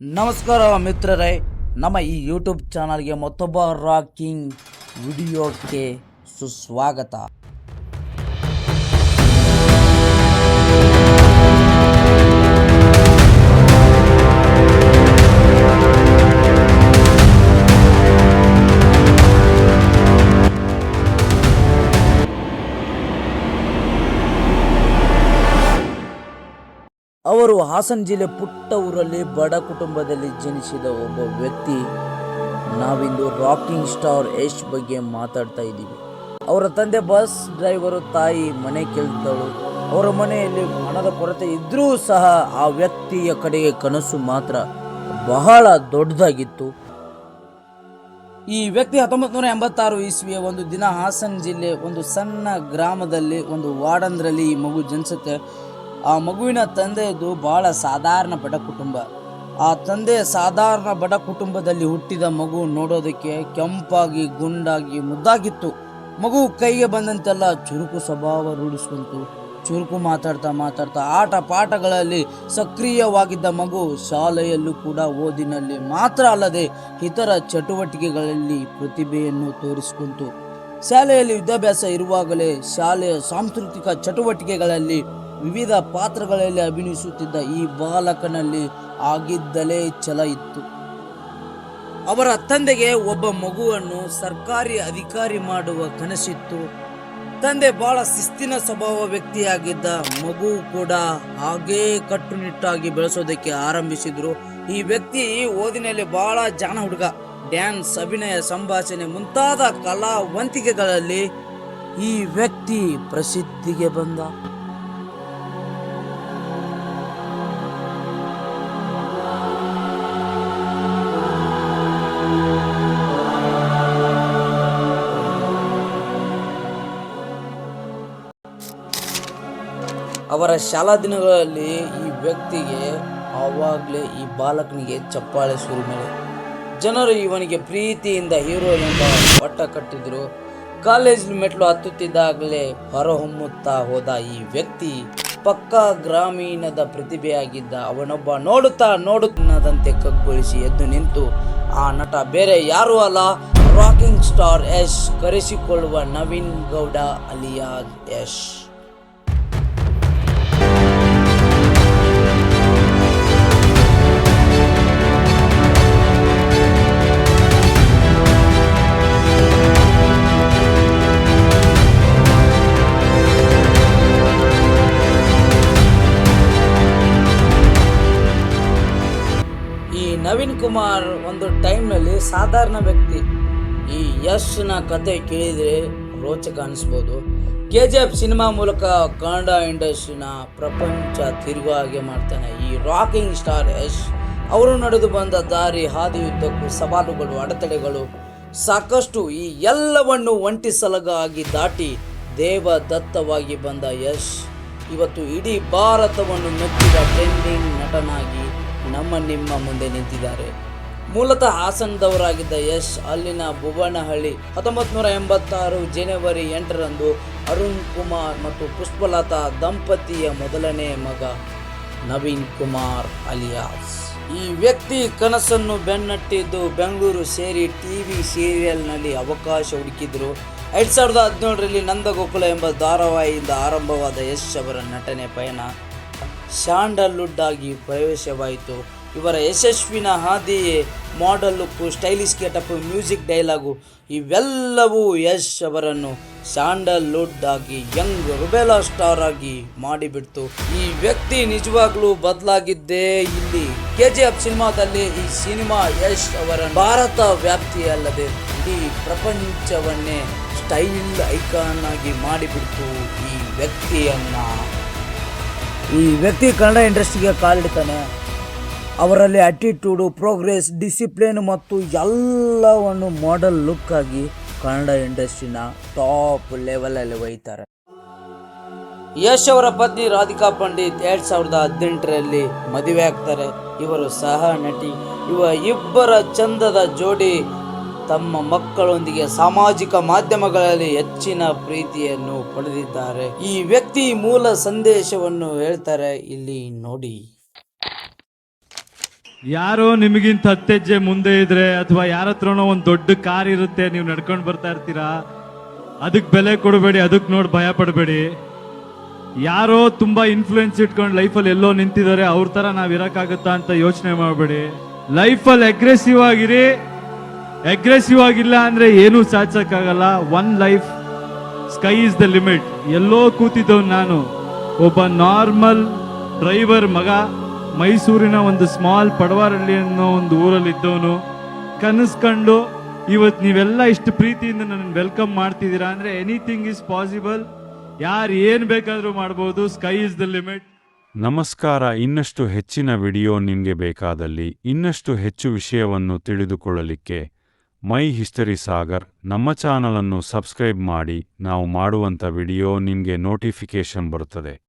ನಮಸ್ಕಾರ ಮಿತ್ರರೇ ನಮ್ಮ ಈ ಯೂಟ್ಯೂಬ್ ಚಾನಲ್ಗೆ ಮತ್ತೊಬ್ಬ ರಾಕಿಂಗ್ ವಿಡಿಯೋಕ್ಕೆ ಸುಸ್ವಾಗತ. ಅವರು ಹಾಸನ ಜಿಲ್ಲೆ ಪುಟ್ಟ ಊರಲ್ಲಿ ಬಡ ಕುಟುಂಬದಲ್ಲಿ ಜನಿಸಿದ ಒಬ್ಬ ವ್ಯಕ್ತಿ ನಾವಿಂದು ರಾಕಿಂಗ್ ಸ್ಟಾರ್ ಯಶ್ ಬಗ್ಗೆ ಮಾತಾಡ್ತಾ ಇದ್ದೀವಿ. ಅವರ ತಂದೆ ಬಸ್ ಡ್ರೈವರು, ತಾಯಿ ಮನೆ ಕೇಳ್ತಾಳು. ಅವರ ಮನೆಯಲ್ಲಿ ಹಣದ ಕೊರತೆ ಇದ್ದರೂ ಸಹ ಆ ವ್ಯಕ್ತಿಯ ಕಡೆಗೆ ಕನಸು ಮಾತ್ರ ಬಹಳ ದೊಡ್ಡದಾಗಿತ್ತು. ಈ ವ್ಯಕ್ತಿ ಹತ್ತೊಂಬತ್ತು ನೂರ ಎಂಬತ್ತಾರು ಇಸ್ವಿಯ ಒಂದು ದಿನ ಹಾಸನ ಜಿಲ್ಲೆ ಒಂದು ಸಣ್ಣ ಗ್ರಾಮದಲ್ಲಿ ಒಂದು ವಾರ್ಡನ್ರಲ್ಲಿ ಈ ಮಗು ಜನಿಸುತ್ತೆ. ಆ ಮಗುವಿನ ತಂದೆಯದು ಬಹಳ ಸಾಧಾರಣ ಬಡ ಕುಟುಂಬ. ಆ ತಂದೆ ಸಾಧಾರಣ ಬಡ ಕುಟುಂಬದಲ್ಲಿ ಹುಟ್ಟಿದ ಮಗು ನೋಡೋದಕ್ಕೆ ಕೆಂಪಾಗಿ, ಗುಂಡಾಗಿ ಮುದ್ದಾಗಿತ್ತು. ಮಗು ಕೈಗೆ ಬಂದಂತೆಲ್ಲ ಚುರುಕು ಸ್ವಭಾವ ರೂಢಿಸ್ಕೊಂತು ಚುರುಕು ಮಾತಾಡ್ತಾ ಮಾತಾಡ್ತಾ ಆಟ ಪಾಠಗಳಲ್ಲಿ ಸಕ್ರಿಯವಾಗಿದ್ದ ಮಗು ಶಾಲೆಯಲ್ಲೂ ಕೂಡ ಓದಿನಲ್ಲಿ ಮಾತ್ರ ಅಲ್ಲದೆ ಇತರ ಚಟುವಟಿಕೆಗಳಲ್ಲಿ ಪ್ರತಿಭೆಯನ್ನು ತೋರಿಸಿಕೊಂತು. ಶಾಲೆಯಲ್ಲಿ ವಿದ್ಯಾಭ್ಯಾಸ ಇರುವಾಗಲೇ ಶಾಲೆಯ ಸಾಂಸ್ಕೃತಿಕ ಚಟುವಟಿಕೆಗಳಲ್ಲಿ ವಿವಿಧ ಪಾತ್ರಗಳಲ್ಲಿ ಅಭಿನಯಿಸುತ್ತಿದ್ದ ಈ ಬಾಲಕನಲ್ಲಿ ಆಗಿದ್ದಲೇ ಛಲ ಇತ್ತು. ಅವರ ತಂದೆಗೆ ಒಬ್ಬ ಮಗುವನ್ನು ಸರ್ಕಾರಿ ಅಧಿಕಾರಿ ಮಾಡುವ ಕನಸಿತ್ತು. ತಂದೆ ಬಹಳ ಶಿಸ್ತಿನ ಸ್ವಭಾವ ವ್ಯಕ್ತಿಯಾಗಿದ್ದ ಮಗು ಕೂಡ ಹಾಗೇ ಕಟ್ಟುನಿಟ್ಟಾಗಿ ಬೆಳೆಸೋದಕ್ಕೆ ಆರಂಭಿಸಿದ್ರು. ಈ ವ್ಯಕ್ತಿ ಓದಿನಲ್ಲಿ ಬಹಳ ಜಾಣ ಹುಡುಗ, ಡ್ಯಾನ್ಸ್, ಅಭಿನಯ, ಸಂಭಾಷಣೆ ಮುಂತಾದ ಕಲಾವಂತಿಕೆಗಳಲ್ಲಿ ಈ ವ್ಯಕ್ತಿ ಪ್ರಸಿದ್ಧಿಗೆ ಬಂದ. ಅವರ ಶಾಲಾ ದಿನಗಳಲ್ಲಿ ಈ ವ್ಯಕ್ತಿಗೆ ಆವಾಗಲೇ ಈ ಬಾಲಕನಿಗೆ ಚಪ್ಪಾಳೆ ಶುರು ಮೇಲೆ ಜನರು ಇವನಿಗೆ ಪ್ರೀತಿಯಿಂದ ಹೀರೋ ಎಂಬ ಪಟ್ಟ ಕಟ್ಟಿದ್ರು. ಕಾಲೇಜ್ ಮೆಟ್ಲು ಹತ್ತುತ್ತಿದ್ದಾಗಲೇ ಹೊರಹೊಮ್ಮುತ್ತಾ ಹೋದ ಈ ವ್ಯಕ್ತಿ ಪಕ್ಕಾ ಗ್ರಾಮೀಣದ ಪ್ರತಿಭೆಯಾಗಿದ್ದ ಅವನೊಬ್ಬ ನೋಡುತ್ತಾ ನೋಡುತ್ತಿನದಂತೆ ಕಗ್ಗೊಳಿಸಿ ಎದ್ದು ನಿಂತು, ಆ ನಟ ಬೇರೆ ಯಾರೂ ಅಲ್ಲ, ರಾಕಿಂಗ್ ಸ್ಟಾರ್ ಯಶ್ ಕರೆಸಿಕೊಳ್ಳುವ ನವೀನ್ ಗೌಡ ಅಲಿಯಾ ಯಶ್. ನವೀನ್ ಕುಮಾರ್ ಒಂದು ಟೈಮ್ನಲ್ಲಿ ಸಾಧಾರಣ ವ್ಯಕ್ತಿ. ಈ ಯಶ್ನ ಕತೆ ಕೇಳಿದರೆ ರೋಚಕ ಅನಿಸ್ಬೋದು. ಕೆ ಜಿ ಎಫ್ ಸಿನಿಮಾ ಮೂಲಕ ಕನ್ನಡ ಇಂಡಸ್ಟ್ರಿನ ಪ್ರಪಂಚ ತಿರುಗೋ ಹಾಗೆ ಮಾಡ್ತಾನೆ. ಈ ರಾಕಿಂಗ್ ಸ್ಟಾರ್ ಯಶ್, ಅವರು ನಡೆದು ಬಂದ ದಾರಿ ಹಾದಿಯುದ್ದಕ್ಕೂ ಸವಾಲುಗಳು, ಅಡೆತಡೆಗಳು ಸಾಕಷ್ಟು. ಈ ಎಲ್ಲವನ್ನು ಒಂಟಿ ಸಲಗಾಗಿ ದಾಟಿ ದೇವದತ್ತವಾಗಿ ಬಂದ ಯಶ್, ಇವತ್ತು ಇಡೀ ಭಾರತವನ್ನು ಮೆಚ್ಚಿದ ಟ್ರೆಂಡಿಂಗ್ ನಟನಾಗಿ ನಮ್ಮ ನಿಮ್ಮ ಮುಂದೆ ನಿಂತಿದ್ದಾರೆ. ಮೂಲತಃ ಹಾಸನದವರಾಗಿದ್ದ ಯಶ್ ಅಲ್ಲಿನ ಭುವನಹಳ್ಳಿ ಹತ್ತೊಂಬತ್ತು ನೂರ ಎಂಬತ್ತಾರು ಜನವರಿ ಎಂಟರಂದು ಅರುಣ್ ಕುಮಾರ್ ಮತ್ತು ಪುಷ್ಪಲತಾ ದಂಪತಿಯ ಮೊದಲನೇ ಮಗ ನವೀನ್ ಕುಮಾರ್ ಅಲಿಯಾಸ್. ಈ ವ್ಯಕ್ತಿ ಕನಸನ್ನು ಬೆನ್ನಟ್ಟಿದ್ದು ಬೆಂಗಳೂರು ಸೇರಿ ಟಿ ವಿ ಸೀರಿಯಲ್ನಲ್ಲಿ ಅವಕಾಶ ಹುಡುಕಿದ್ರು. ಎರಡು ಸಾವಿರದ ಹದಿನೇಳರಲ್ಲಿ ನಂದಗೋಕುಲ ಎಂಬ ಧಾರಾವಾಹಿಯಿಂದ ಆರಂಭವಾದ ಯಶ್ ಅವರ ನಟನೆ ಪಯಣ. ಶಾಂಡಲ್ವುಡ್ ಆಗಿ ಪ್ರವೇಶವಾಯಿತು. ಇವರ ಯಶಸ್ವಿನ ಹಾದಿಯೇ model look stylish getup music dialogue ಇವೆಲ್ಲವೂ ಯಶ್ ಅವರನ್ನು ಸ್ಯಾಂಡಲ್ವುಡ್ ಆಗಿ ಯಂಗ್ ರುಬೆಲಾ ಸ್ಟಾರ್ ಆಗಿ ಮಾಡಿಬಿಡ್ತು. ಈ ವ್ಯಕ್ತಿ ನಿಜವಾಗ್ಲೂ ಬದಲಾಗಿದ್ದೇ ಇಲ್ಲಿ. ಕೆ ಜಿ ಎಫ್ ಸಿನಿಮಾದಲ್ಲಿ ಈ ಸಿನಿಮಾ ಯಶ್ ಅವರ ಭಾರತ ವ್ಯಾಪ್ತಿಯಲ್ಲದೆ ಇಡೀ ಪ್ರಪಂಚವನ್ನೇ ಸ್ಟೈಲ್ ಐಕಾನ್ ಆಗಿ ಮಾಡಿಬಿಡ್ತು ಈ ವ್ಯಕ್ತಿಯನ್ನ. ಈ ವ್ಯಕ್ತಿ ಕನ್ನಡ ಇಂಡಸ್ಟ್ರಿಗೆ ಕಾಲಿಡ್ತಾನೆ ಅವರಲ್ಲಿ ಆ್ಯಟಿಟ್ಯೂಡು ಪ್ರೋಗ್ರೆಸ್ ಡಿಸಿಪ್ಲಿನ್ ಮತ್ತು ಎಲ್ಲವನ್ನು ಮಾಡೆಲ್ ಲುಕ್ ಆಗಿ ಕನ್ನಡ ಇಂಡಸ್ಟ್ರಿನ ಟಾಪ್ ಲೆವೆಲಲ್ಲಿ ಒಯ್ತಾರೆ. ಯಶ್ ಅವರ ಪತ್ನಿ ರಾಧಿಕಾ ಪಂಡಿತ್ ಎರಡು ಸಾವಿರದ ಹದಿನೆಂಟರಲ್ಲಿ ಮದುವೆ ಆಗ್ತಾರೆ. ಇವರು ಸಹ ನಟಿ. ಇವ ಇಬ್ಬರ ಚಂದದ ಜೋಡಿ ತಮ್ಮ ಮಕ್ಕಳೊಂದಿಗೆ ಸಾಮಾಜಿಕ ಮಾಧ್ಯಮಗಳಲ್ಲಿ ಹೆಚ್ಚಿನ ಪ್ರೀತಿಯನ್ನು ಪಡೆದಿದ್ದಾರೆ. ಈ ವ್ಯಕ್ತಿ ಮೂಲ ಸಂದೇಶವನ್ನು ಹೇಳ್ತಾರೆ, ಇಲ್ಲಿ ನೋಡಿ. ಯಾರೋ ನಿಮಗಿಂತ ಹತ್ತೆಜ್ಜೆ ಮುಂದೆ ಇದ್ರೆ ಅಥವಾ ಯಾರ ಹತ್ರನೋ ಒಂದು ದೊಡ್ಡ ಕಾರ್ ಇರುತ್ತೆ, ನೀವು ನಡ್ಕೊಂಡು ಬರ್ತಾ ಇರ್ತೀರಾ? ಅದಕ್ಕೆ ಬೆಲೆ ಕೊಡಬೇಡಿ, ಅದಕ್ಕೆ ನೋಡಿ ಭಯ ಪಡಬೇಡಿ. ಯಾರೋ ತುಂಬಾ ಇನ್ಫ್ಲೂಯೆನ್ಸ್ ಇಟ್ಕೊಂಡು ಲೈಫಲ್ಲಿ ಎಲ್ಲೋ ನಿಂತಿದ್ದಾರೆ, ಅವ್ರ ತರ ನಾವ್ ಇರಕ್ಕಾಗತ್ತಾ ಅಂತ ಯೋಚನೆ ಮಾಡಬೇಡಿ. ಲೈಫಲ್ಲಿ ಅಗ್ರೆಸಿವ್ ಆಗಿರಿ ಅಗ್ರೆಸಿವ್ ಆಗಿಲ್ಲ ಅಂದ್ರೆ ಏನೂ ಸಾಧಿಸೋಕ್ಕಾಗಲ್ಲ. One life sky is the limit ಎಲ್ಲೋ ಕೂತಿದ್ದವ್ ನಾನು. ಒಬ್ಬ ನಾರ್ಮಲ್ ಡ್ರೈವರ್ ಮಗ, ಮೈಸೂರಿನ ಒಂದು ಸ್ಮಾಲ್ ಪಡವಾರಳ್ಳಿ ಅನ್ನೋ ಒಂದು ಊರಲ್ಲಿ ಇದ್ದವನು. ಕನಸ್ಕೊಂಡು ಇವತ್ತು ನೀವೆಲ್ಲ ಇಷ್ಟು ಪ್ರೀತಿಯಿಂದ ನನ್ನ ವೆಲ್ಕಮ್ ಮಾಡ್ತಿದ್ದೀರಾ ಅಂದ್ರೆ ಎನಿಥಿಂಗ್ ಇಸ್ ಪಾಸಿಬಲ್ ಯಾರು ಏನ್ ಬೇಕಾದರೂ ಮಾಡ್ಬೋದು. ಸ್ಕೈ ಇಸ್ ದ ಲಿಮಿಟ್ ನಮಸ್ಕಾರ. ಇನ್ನಷ್ಟು ಹೆಚ್ಚಿನ ವಿಡಿಯೋ ನಿಮಗೆ ಬೇಕಾದಲ್ಲಿ ಇನ್ನಷ್ಟು ಹೆಚ್ಚು ವಿಷಯವನ್ನು ತಿಳಿದುಕೊಳ್ಳಲಿಕ್ಕೆ ಮೈ ಹಿಸ್ಟರಿ ಸಾಗರ್ ನಮ್ಮ ಚಾನಲನ್ನು ಸಬ್ಸ್ಕ್ರೈಬ್ ಮಾಡಿ ನಾವು ಮಾಡುವಂಥ ವಿಡಿಯೋ ನಿಮಗೆ ನೋಟಿಫಿಕೇಷನ್ ಬರುತ್ತದೆ.